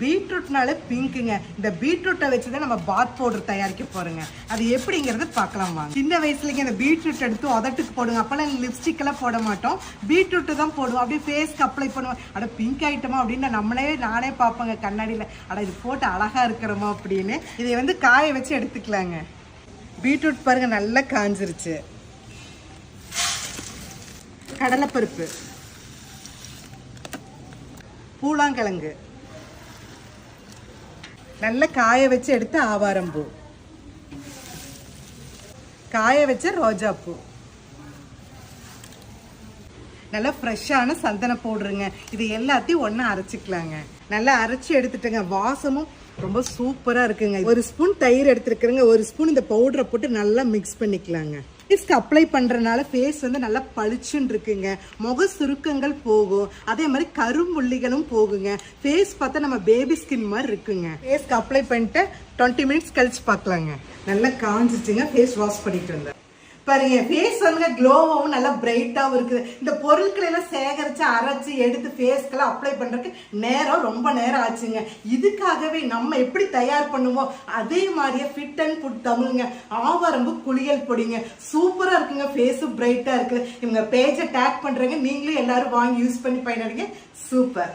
பீட்ரூட்னாலே பிங்க்குங்க. இந்த பீட்ரூட்டை வச்சு தான் நம்ம பாத் பவுடர் தயாரிக்க போகிறோங்க அது எப்படிங்கிறத பார்க்கலாம் வாங்க. சின்ன வயசுலேங்க இந்த பீட்ரூட் எடுத்து உதட்டுக்கு போடுங்க. அப்போல்லாம் லிப்ஸ்டிக்கெல்லாம் போட மாட்டோம். பீட்ரூட்டு தான் போடுவோம். அப்படியே ஃபேஸ்க்கு அப்ளை பண்ணுவோம். அட பிங்க் ஐட்டமா அப்படின்னு நம்மளே நானே பார்ப்பேங்க கண்ணாடியில். அட இது போட்டு அழகாக இருக்கிறோமா அப்படின்னு. இதை வந்து காய வச்சு எடுத்துக்கலாங்க. பீட்ரூட் பாருங்கள் நல்லா காஞ்சிருச்சு. கடலைப்பருப்பு. பூலாங்கிழங்கு. நல்ல காய வச்சு எடுத்த ஆவாரம்பூ. காய வச்ச ரோஜாப்பூ. நல்லா ஃப்ரெஷ்ஷான சந்தனம் போடுறேங்க இது எல்லாத்தையும் ஒன்றா அரைச்சிக்கலாங்க. நல்லா அரைச்சி எடுத்துட்டேங்க. வாசமும் ரொம்ப சூப்பராக இருக்குங்க. ஒரு ஸ்பூன் தயிர் எடுத்துருக்குறேங்க. ஒரு ஸ்பூன் இந்த பவுடரை போட்டு நல்லா மிக்ஸ் பண்ணிக்கலாங்க. ஃபேஸ்க்கு அப்ளை பண்ணுறனால ஃபேஸ் வந்து நல்லா பளிச்சுன்னு இருக்குங்க. முக சுருக்கங்கள் போகும். அதே மாதிரி கரும்புள்ளிகளும் போகுங்க. ஃபேஸ் பார்த்தா நம்ம பேபி ஸ்கின் மாதிரி இருக்குங்க. ஃபேஸ்க்கு அப்ளை பண்ணிட்டு டுவெண்ட்டி மினிட்ஸ் கழிச்சு பார்க்கலாங்க. நல்லா காஞ்சிச்சுங்க. ஃபேஸ் வாஷ் பண்ணிட்டு வந்தேன். பாருங்க ஃபேஸ் வந்து க்ளோவாகவும் நல்லா பிரைட்டாகவும் இருக்குது. இந்த பொருட்களை எல்லாம் சேகரித்து அரைச்சி எடுத்து ஃபேஸ்க்கெல்லாம் அப்ளை பண்ணுறதுக்கு நேரம் ரொம்ப நேரம் ஆச்சுங்க. இதுக்காகவே நம்ம எப்படி தயார் பண்ணுவோம்? அதே மாதிரியே ஃபிட் அண்ட் ஃபுட் தமிழுங்க. ஆவாரம்பு குளியல் பொடிங்க. சூப்பராக இருக்குங்க ஃபேஸும் பிரைட்டாக இருக்குது. இவங்க பேஜை டேக் பண்ணுறேங்க நீங்களும் எல்லாரும் வாங்கி யூஸ் பண்ணி பயனடைங்க. சூப்பர்.